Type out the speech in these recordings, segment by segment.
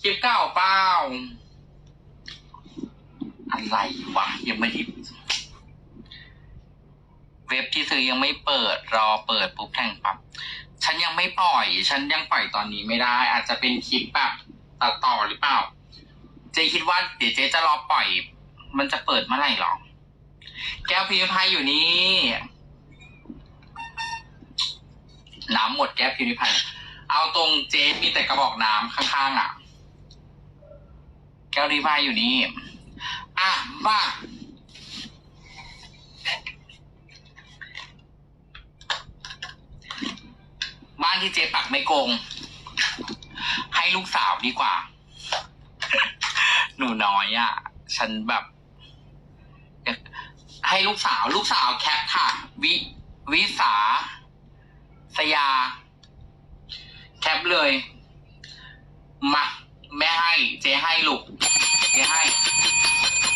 คลิปเก่าเปล่าอะไรวะ ยังไม่ได้เว็บที่ซื้อยังไม่เปิดรอเปิดปุ๊บแทงปับฉันยังไม่ปล่อย ฉันยังปล่อยตอนนี้ไม่ได้ อาจจะเป็นคลิปแบบตัดต่อหรือเปล่า เจ๊คิดว่าเดี๋ยวเจ๊จะรอปล่อย มันจะเปิดเมื่อไหร่หรอ แก้วพิมพ์พายอยู่นี่น้ำหมดแก้วพิมพ์พายเอาตรงเจ๊มีแต่กระบอกน้ำข้างๆอะ ก้วพิมายอยู่นี่ อะมาบ้านที่เจ๊ปักไม่โกง ให้ลูกสาวดีกว่า หนูน้อยอะ่ะ ฉันแบบ ให้ลูกสาว ลูกสาวแคปค่ะ วิวิสา สยา แคปเลยมา แม่ให้เจ๊ให้ลูกเจ๊ให้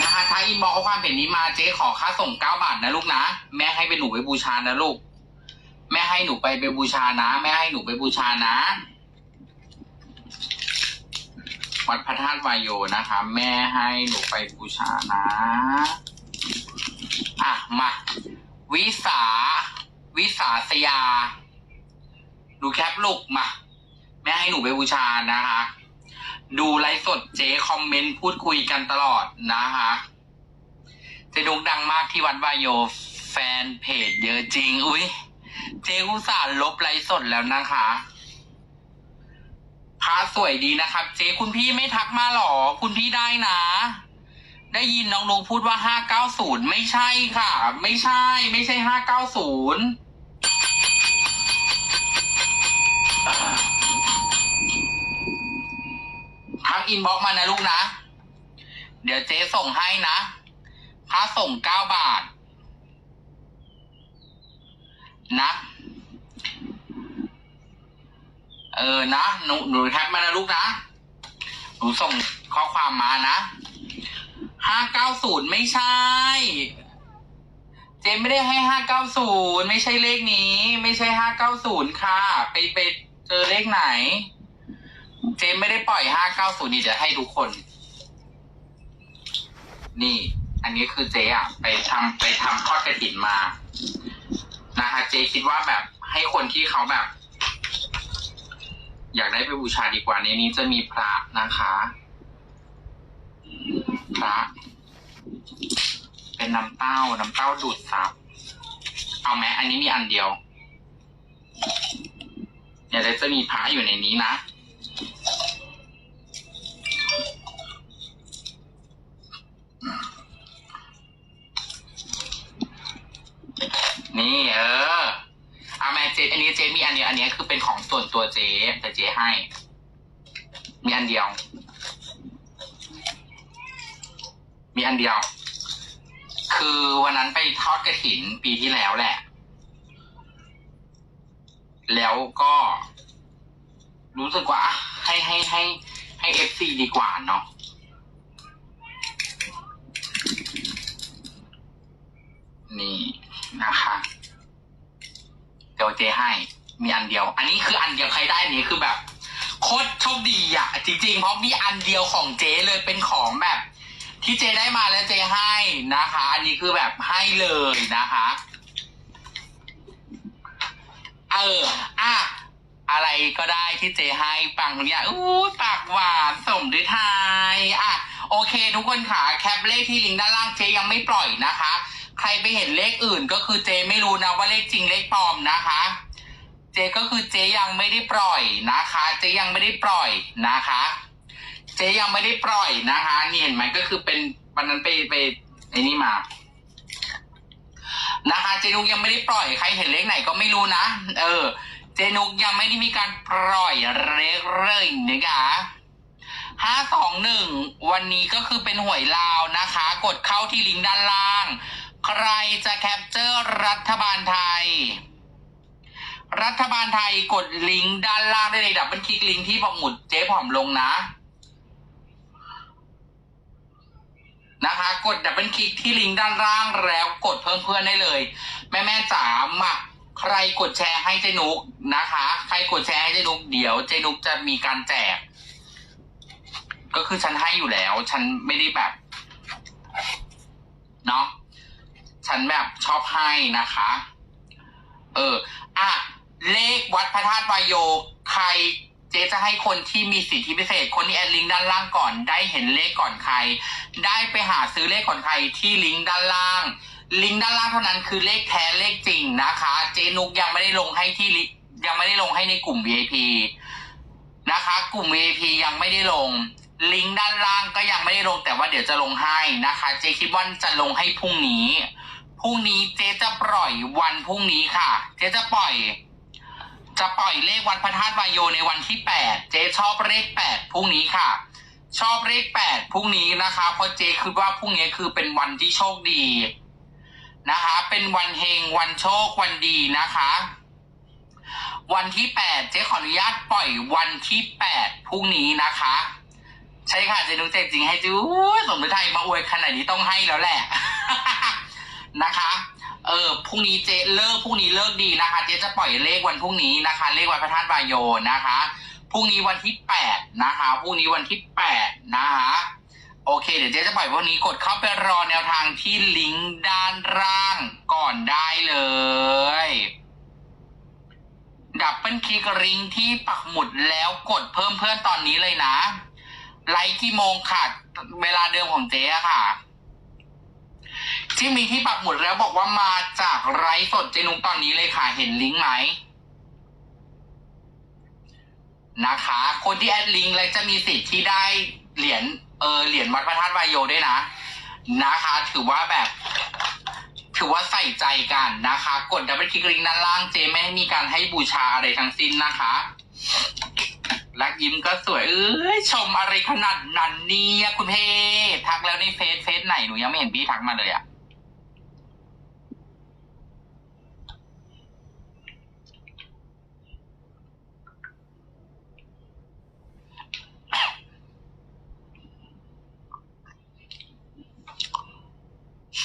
นะคะถ้าอินบอกข้อความเป็นนี้มาเจ๊ขอค่าส่งเก้าบาทนะลูกนะแม่ให้เป็นหนูไปบูชานะลูก แม่ให้หนูไปไปบูชานะ แม่ให้หนูไปบูชานะวัดพระธาตุวายโยนะคะ แม่ให้หนูไปบูชานะ อะมา วิสา วิสาสยา ดูแคปลูกมา แม่ให้หนูไปบูชานะคะ ดูไลฟ์สดเจ๊คอมเมนต์พูดคุยกันตลอดนะคะเจ๊ดุกดังมากที่วัดวายโยแฟนเพจเยอะจริง อุ้ยเจ๊อุตส่าห์ลบไลฟ์สดแล้วนะคะพระสวยดีนะครับ เจ๊คุณพี่ไม่ทักมาหรอ คุณพี่ได้นะ ได้ยินน้องลุงพูดว่าห้าเก้าศูนย์ไม่ใช่ค่ะ ไม่ใช่ ไม่ใช่ห้าเก้าศูนย์ ทักอินบ็อกมานะลูกนะ เดี๋ยวเจ๊ส่งให้นะค่าส่งเก้าบาท นะ เออนะหนูหนูแคปมานะลูกนะ หนูส่งข้อความมานะห้าเก้าศูนย์ไม่ใช่ เจมไม่ได้ให้ห้าเก้าศูนย์ไม่ใช่เลขนี้ ไม่ใช่ห้าเก้าศูนย์ค่ะ ไปไปเจอเลขไหน เจมไม่ได้ปล่อยห้าเก้าศูนย์นี่เดี๋ยวให้ทุกคน นี่ อันนี้คือเจ๊อะไปทำไปทำทอดกระถินมา นะคะเจคิดว่าแบบให้คนที่เขาแบบ อยากได้ไปบูชาดีกว่าในนี้จะมีพระนะคะ พระ เป็นน้ำเต้า น้ำเต้าดูดซับ เอาไหมอันนี้มีอันเดียวเดี๋ยวจะมีพระอยู่ในนี้นะ เออเอาแม่เจอันนี้เจมีอันเดียวอันนี้คือเป็นของส่วนตัวเจแต่เจให้ มีอันเดียว มีอันเดียว คือวันนั้นไปทอดกระถินปีที่แล้วแหละ แล้วก็ รู้สึกว่า ให้ให้ให้ ให้เอฟซีดีกว่าเนาะนี่นะคะ เดี๋ยวเจให้ มีอันเดียว อันนี้คืออันเดียวใครได้นี้คือแบบโคตรโชคดีอะจริงๆ เพราะมีอันเดียวของเจเลยเป็นของแบบ ที่เจได้มาแล้วเจให้นะคะ อันนี้คือแบบให้เลยนะคะเอออะอะไรก็ได้ที่เจให้ปังเนี่ยอู้ปากหวานสมด้วยทายอะ โอเค ทุกคนค่ะแคปเลขที่ลิงก์ด้านล่างเจยังไม่ปล่อยนะคะ ใครไปเห็นเลขอื่นก็คือเจไม่รู้นะว่าเลขจริงเลขปลอมนะคะ เจก็คือเจยังไม่ได้ปล่อยนะคะ เจยังไม่ได้ปล่อยนะคะ เจยังไม่ได้ปล่อยนะคะนี่เห็นไหมก็คือเป็นวันนั้นไปไปไอ้นี่มา นะคะ เจนุกยังไม่ได้ปล่อยใครเห็นเลขไหนก็ไม่รู้นะเออ เจนุกยังไม่ได้มีการปล่อยเลขเลยนะคะห้าสองหนึ่งวันนี้ก็คือเป็นหวยลาวนะคะ กดเข้าที่ลิงก์ด้านล่าง ใครจะแคปเจอร์รัฐบาลไทย รัฐบาลไทยกดลิงก์ด้านล่างได้เลยดับเบิลคลิกลิงก์ที่ผมหมุดเจ๊ผอมลงนะนะคะ กดดับเบิลคลิกที่ลิงก์ด้านล่างแล้วกดเพิ่มเพื่อนได้เลย แม่แม่ๆจ๋ามาใครกดแชร์ให้เจนุกนะคะ ใครกดแชร์ให้เจนุกเดี๋ยวเจนุกจะมีการแจก ก็คือฉันให้อยู่แล้ว ฉันไม่ได้แบบเนาะ ฉันแบบชอบให้นะคะ เออ อะ เลขวัดพระธาตุวายโย ใครเจ๊จะให้คนที่มีสิทธิพิเศษ คนที่แอดลิงก์ด้านล่างก่อน ได้เห็นเลขก่อนใคร ได้ไปหาซื้อเลขก่อนใครที่ลิงก์ด้านล่าง ลิงก์ด้านล่างเท่านั้นคือเลขแท้เลขจริงนะคะ เจนุกยังไม่ได้ลงให้ที่ลิยังไม่ได้ลงให้ในกลุ่ม VIP นะคะ กลุ่ม VIP ยังไม่ได้ลง ลิงก์ด้านล่างก็ยังไม่ได้ลงแต่ว่าเดี๋ยวจะลงให้นะคะ เจคิดว่าจะลงให้พรุ่งนี้ พรุ่งนี้เจ๊จะปล่อยวันพรุ่งนี้ค่ะ เจ๊จะปล่อย จะปล่อยเลขวันพระธาตุวายโยในวันที่แปดเจ๊ชอบเลขแปดพรุ่งนี้ค่ะ ชอบเลขแปดพรุ่งนี้นะคะเพราะเจ๊คิดว่าพรุ่งนี้คือเป็นวันที่โชคดีนะคะ เป็นวันเฮงวันโชควันดีนะคะ วันที่แปดเจ๊ขออนุญาตปล่อยวันที่แปดพรุ่งนี้นะคะ ใช่ค่ะเจนุกเจ๊จริงให้จู๊ยสมมติไทยมาอวยขนาดนี้ต้องให้แล้วแหละ นะคะ เออพรุ่งนี้เจเลิกพรุ่งนี้เลิกดีนะคะ เจจะปล่อยเลขวันพรุ่งนี้นะคะ เลขวันพระธาตุวายโยนะคะพรุ่งนี้วันที่แปดนะคะพรุ่งนี้วันที่แปดนะคะโอเค เดี๋ยวเจ๊จะปล่อยวันนี้กดเข้าไปรอแนวทางที่ลิงก์ด้านล่างก่อนได้เลย ดับเบิลคลิกลิงก์ที่ปักหมุดแล้วกดเพิ่มเพื่อนตอนนี้เลยนะ ไลค์กี่โมงค่ะ เวลาเดิมของเจ๊อะค่ะ ที่มีที่ปักหมุดแล้วบอกว่ามาจากไลฟ์สดเจนุกตอนนี้เลยค่ะเห็นลิงก์ไหมนะคะ คนที่แอดลิงก์เลยจะมีสิทธิ์ที่ได้เหรียญเออเหรียญวัดพระธาตุวายโยด้วยนะ นะคะ ถือว่าแบบ ถือว่าใส่ใจกันนะคะ กดดับเบิลคลิกลิงก์ด้านล่างเจไม่ให้มีการให้บูชาอะไรทั้งสิ้นนะคะรักยิ้มก็สวย เอ้ยชมอะไรขนาดนั้นเนี่ยคุณเพทักแล้วในเฟซเฟซไหนหนูยังไม่เห็นพี่ทักมาเลยอะ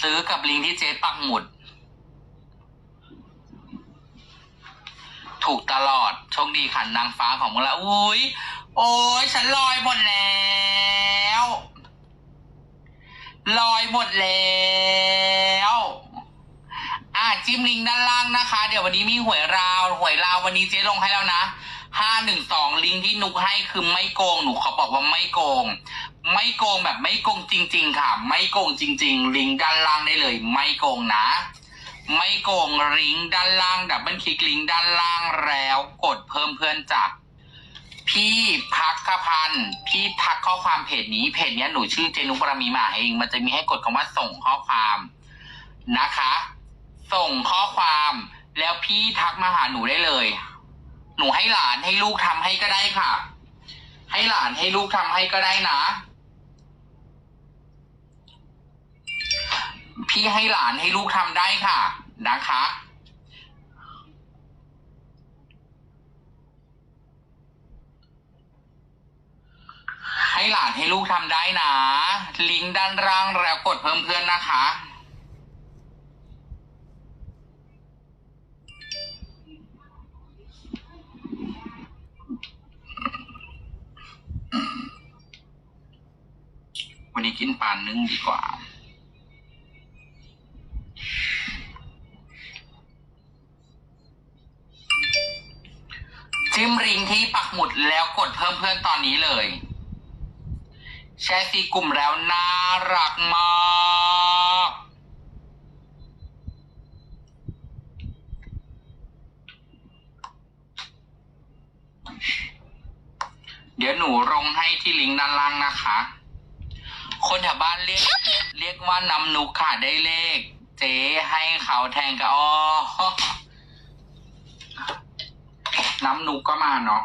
ซื้อกับลิงก์ที่เจ๊ปักหมุด ถูกตลอดโชคดีขันนางฟ้าของมึงละอุ้ยโอ้ยฉันลอยหมดแล้วลอยหมดแล้วอะจิ้มลิงก์ด้านล่างนะคะ เดี๋ยววันนี้มีหวยราวหวยราววันนี้เจ๊ลงให้แล้วนะ ห้าหนึ่งสองลิงก์ที่นุกให้คือไม่โกงหนูขอบอกว่าไม่โกง ไม่โกงแบบไม่โกงจริง ๆ ค่ะ ไม่โกงจริง ๆ ลิงก์ด้านล่างได้เลย ไม่โกงนะ ไม่โกงลิงก์ด้านล่างดับเบิลคลิกลิงก์ด้านล่างแล้ว กดเพิ่มเพื่อนจากพี่พักขพันธ์พี่ทักข้อความเพจนี้เพจนี้หนูชื่อเจนุกบารมีมาเอง มันจะมีให้กดคำว่าส่งข้อความนะคะ ส่งข้อความแล้วพี่ทักมาหาหนูได้เลย หนูให้หลานให้ลูกทำให้ก็ได้ค่ะ ให้หลานให้ลูกทำให้ก็ได้นะ พี่ให้หลานให้ลูกทำได้ค่ะ นะคะให้หลานให้ลูกทำได้นะ ลิงก์ด้านล่างแล้วกดเพิ่มเพื่อนนะคะ วันนี้กินปานนึ่งดีกว่า จิ้มริงที่ปักหมุดแล้วกดเพิ่มเพื่อนตอนนี้เลยแชร์ซีกลุ่มแล้วน่ารักมากเดี๋ยวหนูลงให้ที่ลิงก์ด้านล่างนะคะ คนแถวบ้านเรียก เรียกว่าน้ำนุกค่ะได้เลข เจ๊ให้เขาแทงกับอ๋อน้ำนุกก็มาเนาะ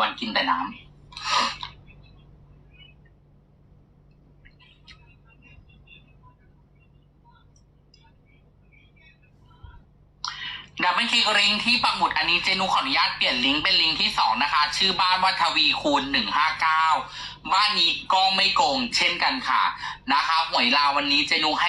วันกินแต่น้ำ ดับเบิลคลิกลิงก์ที่ปักหมุดอันนี้เจนูขออนุญาตเปลี่ยนลิงก์เป็นลิงก์ที่สองนะคะ ชื่อบ้านว่าทวีคูณหนึ่งห้าเก้าบ้านนี้ก็ไม่โกงเช่นกันค่ะนะคะหวยลาววันนี้เจนูให้